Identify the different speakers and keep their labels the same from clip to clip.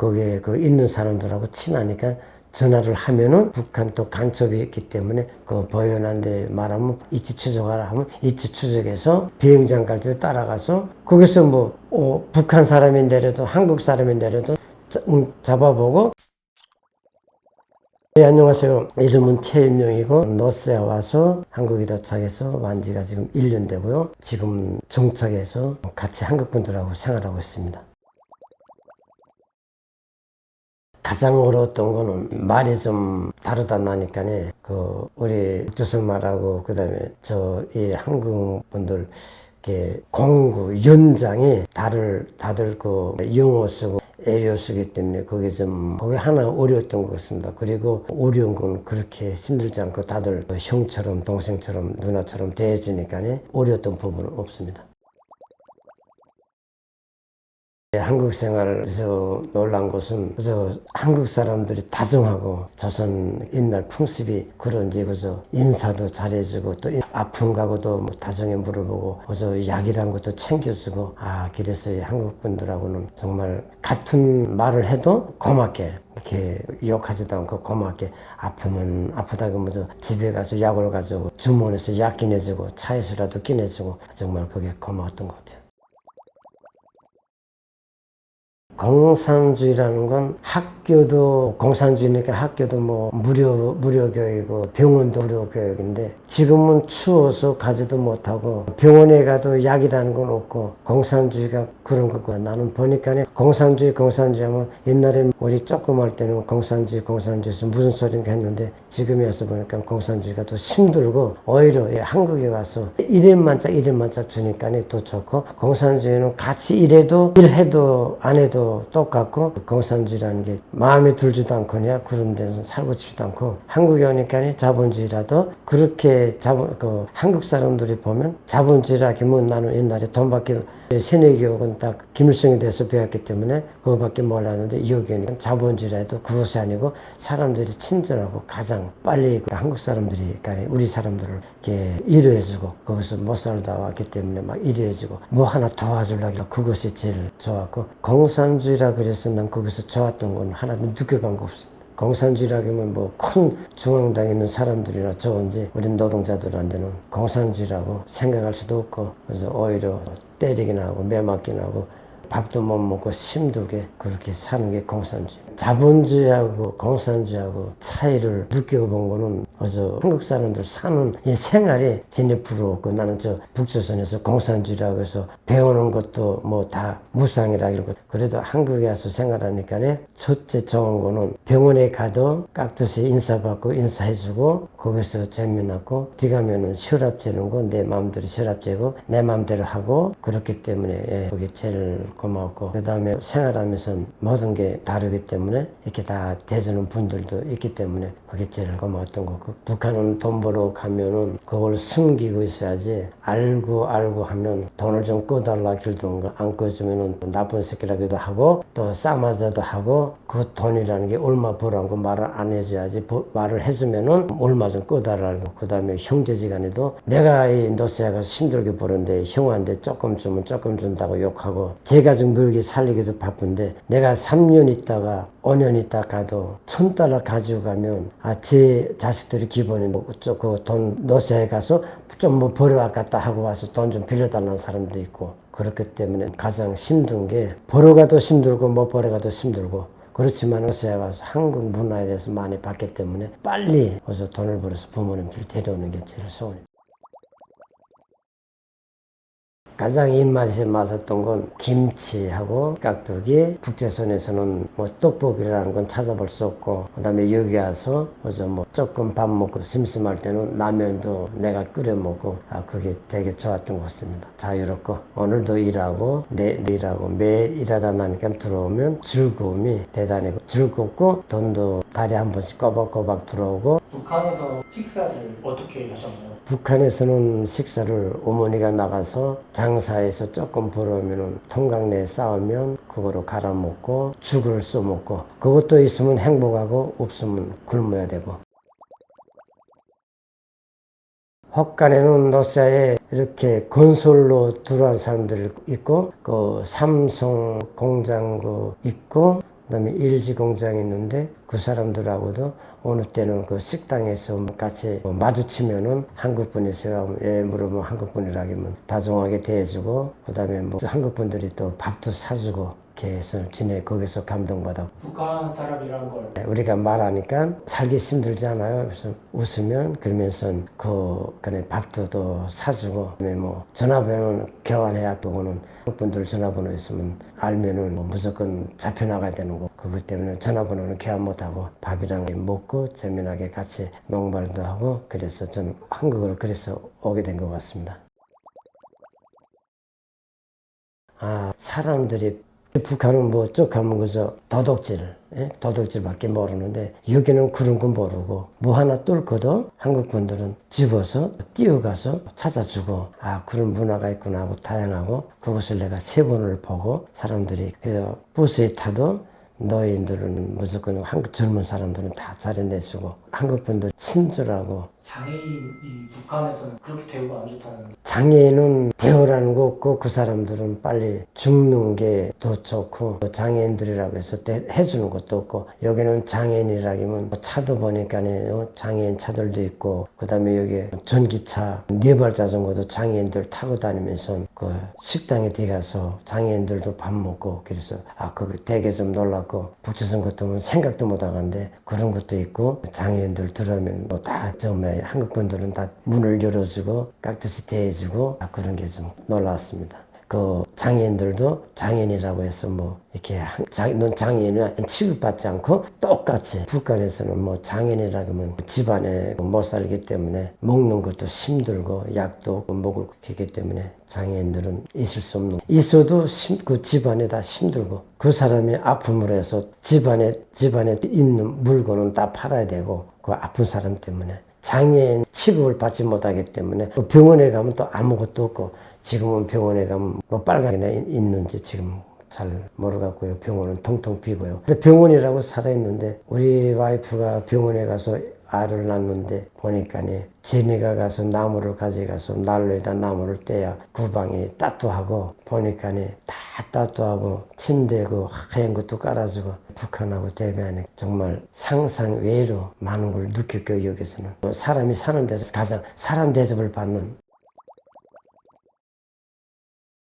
Speaker 1: 거기에 그 있는 사람들하고 친하니까 전화를 하면은 북한 또 간첩이 있기 때문에 그 보현한데 말하면 이치 추적하라 하면 이치 추적해서 비행장 갈때 따라가서 거기서 뭐 어, 북한 사람이 내려도 한국 사람이 내려도 자- 음, 잡아보고 네, 안녕하세요. 이름은 최인명이고 노스에 와서 한국에 도착해서 완 지가 지금 1년 되고요. 지금 정착해서 같이 한국 분들하고 생활하고 있습니다. 가장 어려웠던 거는 말이 좀 다르다 나니까네 그 우리 조선 말하고 그다음에 저 이 한국 분들 이렇게 공구 연장이 다들 다들 그 영어 쓰고 애려 쓰기 때문에 그게 좀 그게 하나 어려웠던 것 같습니다. 그리고 어려운 건 그렇게 힘들지 않고 다들 형처럼 동생처럼 누나처럼 대해주니까네 어려웠던 부분은 없습니다. 예, 한국 생활에서 놀란 것은 그래서 한국 사람들이 다정하고 조선 옛날 풍습이 그런지 그래서 인사도 잘해주고 또 아픈 가고도 뭐 다정히 물어보고 그래서 약이란 것도 챙겨주고 아 그래서 이 한국 분들하고는 정말 같은 말을 해도 고맙게 이렇게 욕하지도 않고 고맙게 아프면 아프다고 먼저 집에 가서 약을 가지고 주문해서 약 끼내주고 차에서라도 끼내주고 정말 그게 고마웠던 것 같아요. 공산주의라는 건 학교도 공산주의니까 학교도 뭐 무료 무료 교육이고 병원도 무료 교육인데 지금은 추워서 가지도 못하고 병원에 가도 약이라는 건 없고 공산주의가 그런 거고 나는 보니까 공산주의 공산주의 하면 옛날에 우리 조금 할 때는 공산주의 공산주의에서 무슨 소린가 했는데 지금에 와서 보니까 공산주의가 더 힘들고 오히려 이 한국에 와서 일인만짝 일인만짝 주니까 더 좋고 공산주의는 같이 일해도 일해도 안 해도 똑같고 공산주의라는 게 마음에 들지도 않거냐 그런 데는 살고 싶지도 않고 한국에 오니까 자본주의라도 그렇게 자본 그 한국 사람들이 보면 자본주의라기 면 나는 옛날에 돈밖에 세뇌 교육은 딱 김일성에 대해서 배웠기 때문에 그거밖에 몰랐는데 여기 오니까 자본주의라도 그것이 아니고 사람들이 친절하고 가장 빨리 그 한국 사람들이 그러니까 우리 사람들을 이렇게 이해해주고 거기서 못 살다 왔기 때문에 막 이해해주고 뭐 하나 도와주려고 그것이 제일 좋았고 공산주의라 그래서 난 거기서 좋았던 건 하나도 느껴본 거 없습니다. 공산주의라면 뭐 큰 중앙당에 있는 사람들이나 좋은지 우리 노동자들한테는 공산주의라고 생각할 수도 없고 그래서 오히려 때리기나 하고 매맞기나 하고 밥도 못 먹고 힘들게 그렇게 사는 게 공산주의. 자본주의하고 공산주의하고 차이를 느껴본 거는 어저 한국 사람들 사는 이 생활이 진짜 부러웠고 나는 저 북조선에서 공산주의라고 해서 배우는 것도 뭐 다 무상이라 이러고 그래도 한국에 와서 생활하니까 첫째 좋은 거는 병원에 가도 깍듯이 인사받고 인사해주고 거기서 재미났고 뒤 가면은 혈압 재는 거 내 마음대로 혈압 재고 내 마음대로 하고 그렇기 때문에 예, 그게 제일 고마웠고 그 다음에 생활하면서 모든 게 다르기 때문에 이렇게 다 대주는 분들도 있기 때문에 그게 제일 고마웠던 거고 북한은 돈 벌어 가면은 그걸 숨기고 있어야지 알고 알고 하면 돈을 좀 꺼달라 길던가 안 꺼주면은 나쁜 새끼라기도 하고 또 싸맞아도 하고 그 돈이라는 게 얼마 벌어고 말을 안 해줘야지 버- 말을 해주면은 얼마 좀 꺼달라고. 그 다음에 형제지간에도 내가 이 노세가 힘들게 버는데 형한테 조금 주면 조금 준다고 욕하고 제가 좀 물게 살리기도 바쁜데 내가 3년 있다가 5년 있다 가도 천 달러 가지고 가면 아 제 자식들이 기본이 뭐그돈 노세에 가서 좀 뭐 벌어왔겠다 하고 와서 돈 좀 빌려달라는 사람도 있고 그렇기 때문에 가장 힘든 게 벌어가도 힘들고 못 벌어가도 힘들고 그렇지만 어서야 와서 한국 문화에 대해서 많이 봤기 때문에 빨리 어서 돈을 벌어서 부모님들 데려오는 게 제일 소원입니다. 가장 입맛에 맞았던 건 김치하고 깍두기, 북조선에서는 뭐 떡볶이라는 건 찾아볼 수 없고 그 다음에 여기 와서 어서 뭐 조금 밥 먹고 심심할 때는 라면도 내가 끓여 먹고 아 그게 되게 좋았던 것 같습니다. 자유롭고 오늘도 일하고 내 일하고 매일 일하다 나니까 들어오면 즐거움이 대단히 즐겁고 돈도 달에 한 번씩 꼬박꼬박 들어오고
Speaker 2: 북한에서 식사를 어떻게 하셨나요?
Speaker 1: 북한에서는 식사를 어머니가 나가서 장사해서 조금 벌어오면은 통강 내에 싸우면 그거로 갈아 먹고 죽을 써먹고 그것도 있으면 행복하고 없으면 굶어야 되고. 헛간에는 러시아에 이렇게 건설로 들어온 사람들 있고 그 삼성 공장 그 있고 그다음에 일지 공장이 있는데 그 사람들하고도 어느 때는 그 식당에서 뭐 같이 뭐 마주치면은 한국 분이세요? 예, 물어보면 한국 분이라기면 다정하게 대해주고 그다음에 뭐 한국 분들이 또 밥도 사주고 해서 지내 거기서 감동받아
Speaker 2: 북한 사람이라는 걸
Speaker 1: 네, 우리가 말하니까 살기 힘들잖아요. 그래서 웃으면 그러면서 그 그네 밥도 또 사주고 뭐 전화번호는 교환해야 그거는 분들 전화번호 있으면 알면은 뭐 무조건 잡혀 나가야 되는 거 그것 때문에 전화번호는 교환 못하고 밥이랑 먹고 재미나게 같이 농발도 하고 그래서 저는 한국으로 그래서 오게 된 것 같습니다. 아 사람들이 북한은 뭐 쭉 가면 그저 도둑질, 예? 도둑질밖에 모르는데 여기는 그런 거 모르고 뭐 하나 뚫고도 한국 분들은 집어서 뛰어가서 찾아주고 아 그런 문화가 있구나 하고 다양하고 그것을 내가 세 번을 보고 사람들이 그래서 버스에 타도 노인들은 무조건 한국 젊은 사람들은 다 잘해내주고 한국 분들 친절하고
Speaker 2: 장애인이 북한에서는 그렇게 대우가 안 좋다는
Speaker 1: 장애인은 대우라는 거 없고 그 사람들은 빨리 죽는 게 더 좋고 장애인들이라고 해서 대- 해주는 것도 없고 여기는 장애인이라기면 뭐 차도 보니까요 장애인 차들도 있고 그 다음에 여기 전기차 네발 자전거도 장애인들 타고 다니면서 그 식당에 들어가서 장애인들도 밥 먹고 그래서 아 그거 되게 좀 놀랐고 북조선 같으면 생각도 못 하는데 그런 것도 있고 장애인들 들어오면 뭐 다 정말 한국 분들은 다 문을 열어주고 깍듯이 대해주고 아, 그런 게 좀 놀랐습니다. 그 장애인들도 장애인이라고 해서 뭐 이렇게 넌 장애인이야 취급받지 않고 똑같이 북한에서는 뭐 장애인이라고 하면 집안에 못 살기 때문에 먹는 것도 힘들고 약도 먹을 거기 때문에 장애인들은 있을 수 없는 있어도 힘, 그 집안에 다 힘들고 그 사람이 아픔을 해서 집안에 집안에 있는 물건은 다 팔아야 되고 그 아픈 사람 때문에 장애인 취급을 받지 못하기 때문에 또 병원에 가면 또 아무것도 없고 지금은 병원에 가면 뭐 빨간게 있는지 지금 잘 모르겠고요. 병원은 텅텅 비고요. 근데 병원이라고 살아있는데 우리 와이프가 병원에 가서 알을 낳는데 보니까니 제니가 가서 나무를 가져가서 난로에다 나무를 떼야 구방이 따뜻하고 보니까니 다 따뜻하고 침대 그 하얀 것도 깔아주고 북한하고 대비하니 정말 상상 외로 많은 걸 느꼈고 여기서는. 사람이 사는 데서 가장 사람 대접을 받는.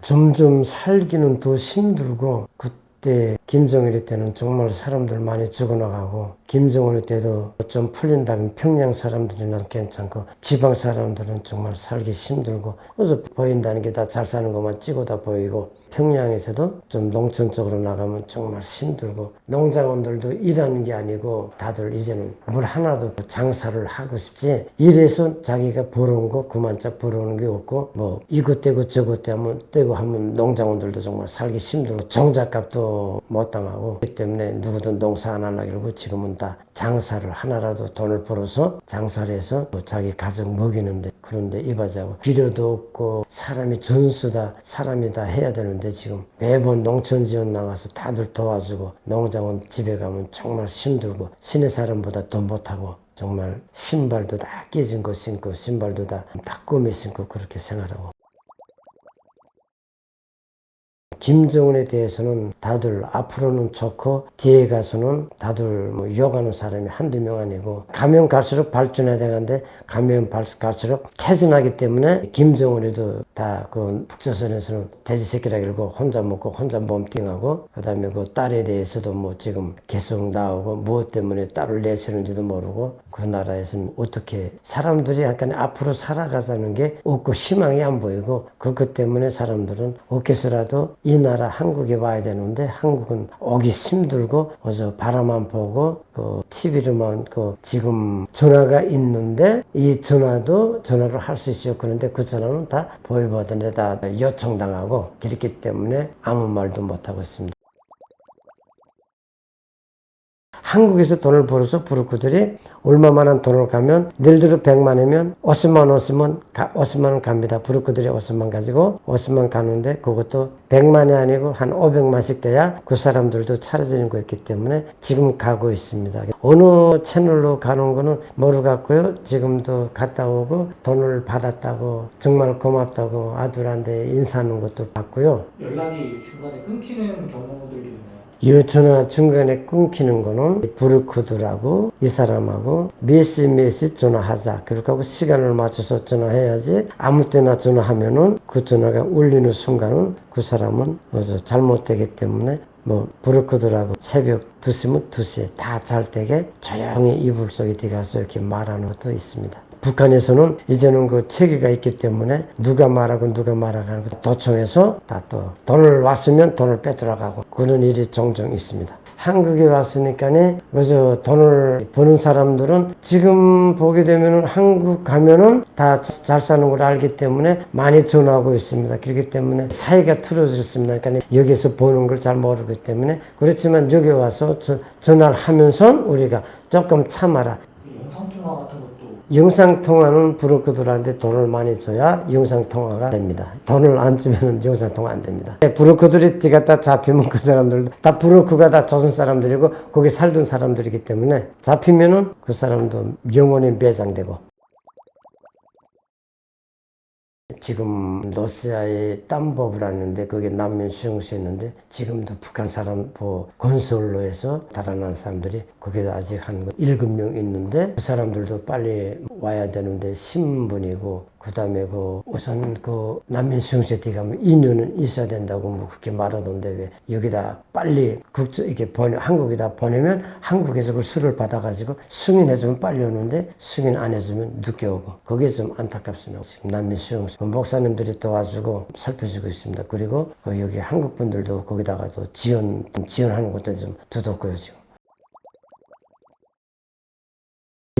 Speaker 1: 점점 살기는 더 힘들고 그 때 김정일 때는 정말 사람들 많이 죽어나가고 김정은 때도 좀 풀린다면 평양 사람들이나 괜찮고 지방 사람들은 정말 살기 힘들고 그래서 보인다는 게 다 잘 사는 것만 찍어 다 보이고 평양에서도 좀 농촌 쪽으로 나가면 정말 힘들고 농장원들도 일하는 게 아니고 다들 이제는 뭘 하나도 장사를 하고 싶지 이래서 자기가 벌어온 거 그만짝 벌어오는 게 없고 뭐 이것 떼고 저것 떼면 떼고 하면 농장원들도 정말 살기 힘들고 정작값도 못 당하고 그렇기 때문에 누구든 농사 안 하려고 지금은 다 장사를 하나라도 돈을 벌어서 장사를 해서 뭐 자기 가족 먹이는데 그런데 이바지하고 필요도 없고 사람이 전수다 사람이 다 해야 되는데 지금 매번 농촌 지원 나가서 다들 도와주고 농장원 집에 가면 정말 힘들고 시내 사람보다 더 못하고 정말 신발도 다 깨진 거 신고 신발도 다 닦음이 신고 그렇게 생활하고 김정은에 대해서는 다들 앞으로는 좋고 뒤에 가서는 다들 뭐 욕하는 사람이 한두 명 아니고 가면 갈수록 발전해야 되는데 가면 발- 갈수록 퇴진하기 때문에 김정은이도 다 그 북조선에서는 돼지 새끼라 길고 혼자 먹고 혼자 몸띵하고 그다음에 그 딸에 대해서도 뭐 지금 계속 나오고 무엇 때문에 딸을 내세우는지도 모르고 그 나라에서는 어떻게 사람들이 약간 앞으로 살아가자는 게 없고 희망이 안 보이고 그것 때문에 사람들은 어디서라도 이 나라 한국에 와야 되는데 한국은 오기 힘들고 어서 바라만 보고 그 TV로만 그 지금 전화가 있는데 이 전화도 전화를 할 수 있어요. 그런데 그 전화는 다 보이버든데 다 요청당하고 그렇기 때문에 아무 말도 못 하고 있습니다. 한국에서 돈을 벌어서 부르크들이 얼마만한 돈을 가면 예를 들어 100만 이면 50만 원 쓰면 가, 50만 원 갑니다. 부르크들이 50만 가지고 50만 가는데 그것도 100만이 아니고 한 500만씩 돼야 그 사람들도 차려지는 거였기 때문에 지금 가고 있습니다. 어느 채널로 가는 거는 모르겠고요. 지금도 갔다 오고 돈을 받았다고 정말 고맙다고 아들한테 인사하는 것도 받고요.
Speaker 2: 연락이 중간에 끊기는 경우들도 있나요?
Speaker 1: 이 전화 중간에 끊기는 거는 브루크들하고 이 사람하고 몇시 몇시 전화하자. 그렇게 하고 시간을 맞춰서 전화해야지 아무 때나 전화하면은 그 전화가 울리는 순간은 그 사람은 잘못되기 때문에 뭐 브로커들하고 새벽 2시면 2시에 다 잘 때게 조용히 이불 속에 들어가서 이렇게 말하는 것도 있습니다. 북한에서는 이제는 그 체계가 있기 때문에 누가 말하고 누가 말하고 도청해서 다 또 돈을 왔으면 돈을 빼들어가고 그런 일이 종종 있습니다. 한국에 왔으니까네 그래서 돈을 버는 사람들은 지금 보게 되면은 한국 가면은 다 잘 사는 걸 알기 때문에 많이 전화하고 있습니다. 그렇기 때문에 사이가 틀어졌습니다. 그러니까 여기서 버는 걸 잘 모르기 때문에 그렇지만 여기 와서 저- 전화를 하면서 우리가 조금 참아라.
Speaker 2: 이 영상 통화 같은 것도
Speaker 1: 영상 통화는 브로커들한테 돈을 많이 줘야 영상 통화가 됩니다. 돈을 안 주면 영상 통화 안 됩니다. 브로커들이 뒤갔다 잡히면 그 사람들도 다 브로커가 다 조선 사람들이고 거기 살던 사람들이기 때문에 잡히면은 그 사람도 영원히 매장되고 지금 러시아에 땀법을 하는데 그게 남면 수용소였는데 지금도 북한 사람 뭐 건설로에서 달아난 사람들이 거기도 아직 한 일곱 명 있는데 그 사람들도 빨리 와야 되는데 신분이고 그 다음에 그 우선 그 남면 수용소에 들어가면 2년은 있어야 된다고 뭐 그렇게 말하던데 왜 여기다 빨리 국적 이렇게 보내 한국에다 보내면 한국에서 그 수를 받아가지고 승인해주면 빨리 오는데 승인 안 해주면 늦게 오고 그게 좀 안타깝습니다. 지금 난민 수용소 그 목사님들이 도와주고 살펴주고 있습니다. 그리고 그 여기 한국 분들도 거기다가 또 지원 지원하는 것도 좀 두둑고요 지금.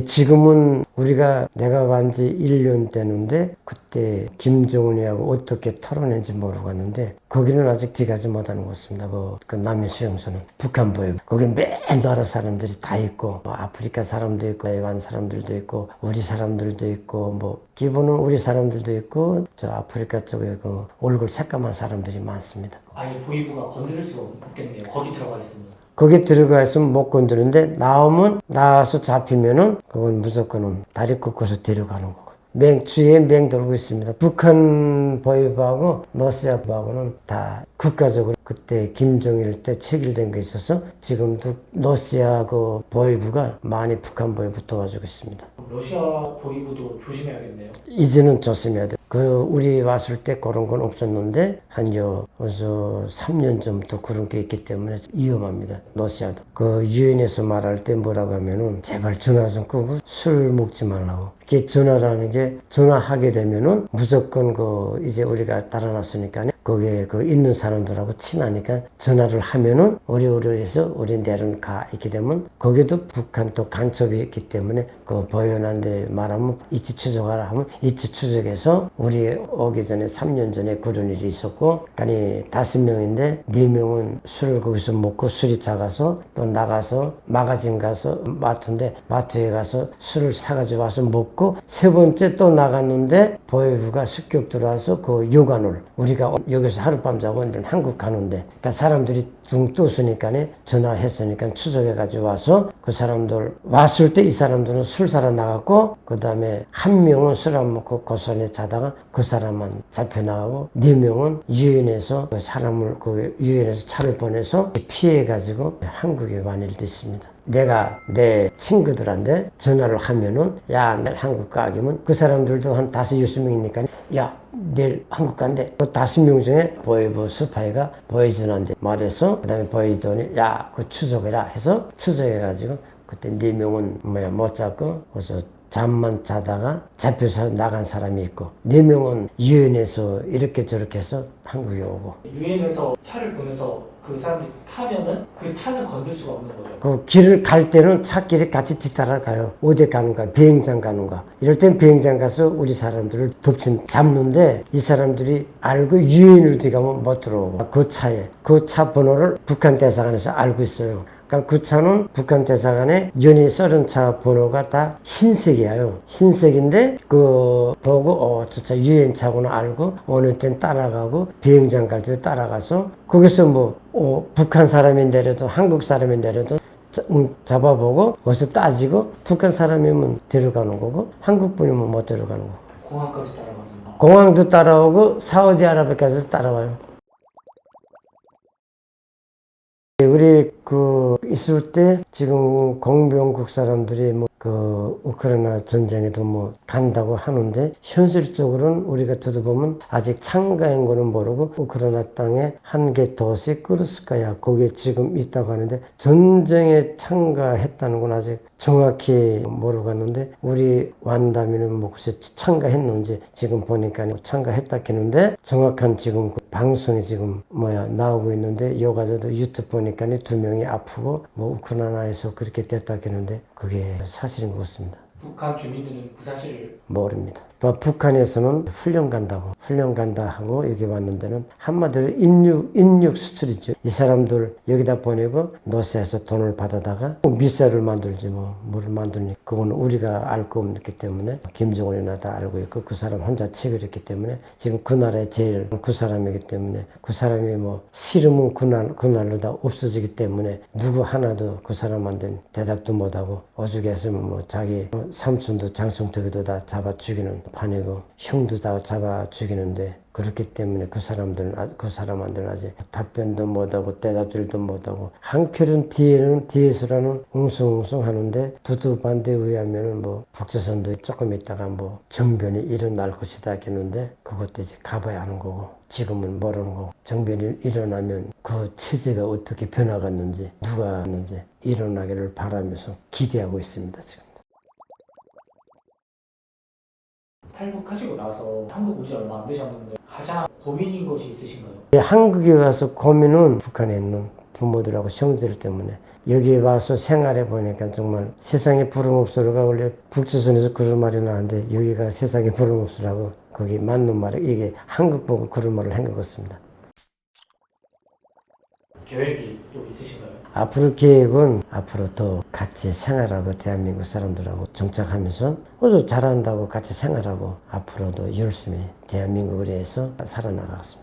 Speaker 1: 지금은 우리가 내가 완지 1년 되는데 그때 김정은이하고 어떻게 털어낸지 모르고 갔는데 거기는 아직 들어가지 못하는 곳입니다. 그, 그 남해 수용소는 북한보에 거기 매 나라 사람들이 다 있고 뭐 아프리카 사람도 있고 대만 사람들도 있고 우리 사람들도 있고 뭐 기본은 우리 사람들도 있고 저 아프리카 쪽에 그 얼굴 새까만 사람들이 많습니다.
Speaker 2: 아예 보이부가 건드릴 수가 없겠네요. 거기 들어가 있습니다.
Speaker 1: 거기 들어가 있으면 못 건드는데 나오면 나와서 잡히면은 그건 무조건은 다리 꺾어서 데려가는 거고 맹 주위에 맹 돌고 있습니다. 북한 보위부하고 러시아부하고는 다 국가적으로 그때 김정일 때 체결된 게 있어서 지금도 러시아 그 보위부가 많이 북한 보위부 도와주고 있습니다.
Speaker 2: 러시아 보이부도 조심해야겠네요.
Speaker 1: 이제는 조심해야 돼. 그 우리 왔을 때 그런 건 없었는데 한요 어서 3년 전부터 그런 게 있기 때문에 위험합니다. 러시아도 그 유엔에서 말할 때 뭐라고 하면은 제발 전화 좀 끄고 술 먹지 말라고. 이게 전화라는 게 전화하게 되면은 무조건 그 이제 우리가 달아났으니까 거기에 그 있는 사람들하고 친하니까 전화를 하면은 오리오리해서 우리 내려는 가 있게 되면 거기도 북한 또 간첩이 있기 때문에 그 보현한데 말하면 이치 추적하라 하면 이치 추적해서 우리 오기 전에 3년 전에 그런 일이 있었고 아니 다섯 명인데 네 명은 술을 거기서 먹고 술이 작아서 또 나가서 마가진 가서 마트인데 마트에 가서 술을 사가지고 와서 먹고 세 번째 또 나갔는데 보혜부가 습격 들어와서 그 요관을 우리가 여기서 하룻밤 자고 한국 가는데 그러니까 사람들이 둥 떠으니까네 전화했으니까 추적해가지고 와서 그 사람들 왔을 때 이 사람들은 술 사러 나갔고 그 다음에 한 명은 술 안 먹고 고선에 자다가 그 사람만 잡혀 나가고 네 명은 유엔에서 그 사람을 그 유엔에서 차를 보내서 피해가지고 한국에 완일됐습니다. 내가 내 친구들한테 전화를 하면은 야 내일 한국 가기면 그 사람들도 한 다섯 여섯 명이니까 야 내일 한국 간대. 그 다섯 명 중에 보이부 스파이가 보이전한테 말해서 그 다음에 보이더니 야 그 추적해라 해서 추적해가지고 그때 네 명은 뭐야 못 잡고 그래서 잠만 자다가 잡혀서 나간 사람이 있고 네 명은 유엔에서 이렇게 저렇게 해서 한국에 오고
Speaker 2: 유엔에서 차를 보내서 그 사람이 타면은 그 차는 건들 수가 없는 거죠.
Speaker 1: 그 길을 갈 때는 차길에 같이 뒤따라 가요. 어디 가는가, 비행장 가는가. 이럴 땐 비행장 가서 우리 사람들을 덮친 잡는데 이 사람들이 알고 유엔으로 들어가면 못 들어오고 그 차에 그 차 번호를 북한 대사관에서 알고 있어요. 그러니까 그 차는 북한 대사관에 연이 썰은 차 번호가 다 흰색이에요. 흰색인데 그 보고 어 저차 유엔 차구나 알고 어느 땐 따라가고 비행장 갈때 따라가서 거기서 뭐 어, 북한 사람이 내려도 한국 사람이 내려도 자- 음, 잡아보고 거기서 따지고 북한 사람이면 데려가는 거고 한국 분이면 못 데려가는 거고
Speaker 2: 공항까지 따라가서
Speaker 1: 공항도 따라오고 사우디아라비아까지 따라와요. 우리 그 있을 때 지금 공병국 사람들이 뭐 그 우크라이나 전쟁에도 뭐 간다고 하는데 현실적으로는 우리가 들어보면 아직 참가한 거는 모르고 우크라이나 땅에 한 개 도시 크루스카야 거기에 지금 있다고 하는데 전쟁에 참가했다는 건 아직 정확히 모르고 갔는데 우리 완담이는 뭐 글쎄 참가했는지 지금 보니까 참가했다 했는데 정확한 지금 그 방송이 지금 뭐야 나오고 있는데 여가자도 유튜브 보니까 두 명이 아프고 뭐 우크라이나에서 그렇게 됐다 했는데 그게 사실인 것 같습니다.
Speaker 2: 북한 주민들은 그 사실을
Speaker 1: 모릅니다. 뭐 북한에서는 훈련 간다고 훈련 간다 하고 여기 왔는데는 한마디로 인육 인육 수출이죠. 이 사람들 여기다 보내고 노세에서 돈을 받아다가 미사를 만들지 뭐 뭐를 만드니 그거는 우리가 알거 없기 때문에 김정은이나 다 알고 있고 그 사람 혼자 체결했기 때문에 지금 그 나라에 제일 그 사람이기 때문에 그 사람이 뭐 싫으면 그날 그날로 다 없어지기 때문에 누구 하나도 그 사람한테 대답도 못하고 오죽했으면 뭐 자기 삼촌도 장성택이도 다 잡아 죽이는 판이고 형도 다 잡아 죽이는데 그렇기 때문에 그 사람들은 아- 그 사람한테는 아직 답변도 못하고 대답들도 못하고 한편은 뒤에는 뒤에서라는 웅성웅성 하는데 두두반대에 의하면은 뭐 북조선도 조금 있다가 뭐 정변이 일어날 것이다 했는데 그것도 이제 가봐야 하는 거고 지금은 모르는 거고 정변이 일어나면 그 체제가 어떻게 변화갔는지 누가 하는지 일어나기를 바라면서 기대하고 있습니다 지금.
Speaker 2: 탈북하시고 나서 한국 오지 얼마 안 되셨는데 가장 고민인 것이 있으신가요?
Speaker 1: 예, 한국에 와서 고민은 북한에 있는 부모들하고 형제들 때문에 여기에 와서 생활해 보니까 정말 세상에 부름없으로가 원래 북조선에서 그런 말이 나는데 여기가 세상에 부름없으라고 거기 맞는 말이 이게 한국 보고 그런 말을 한 것 같습니다.
Speaker 2: 계획이 또 있으신가요?
Speaker 1: 앞으로 계획은 앞으로 더 같이 생활하고 대한민국 사람들하고 정착하면서 아주 잘한다고 같이 생활하고 앞으로도 열심히 대한민국을 위해서 살아나가겠습니다.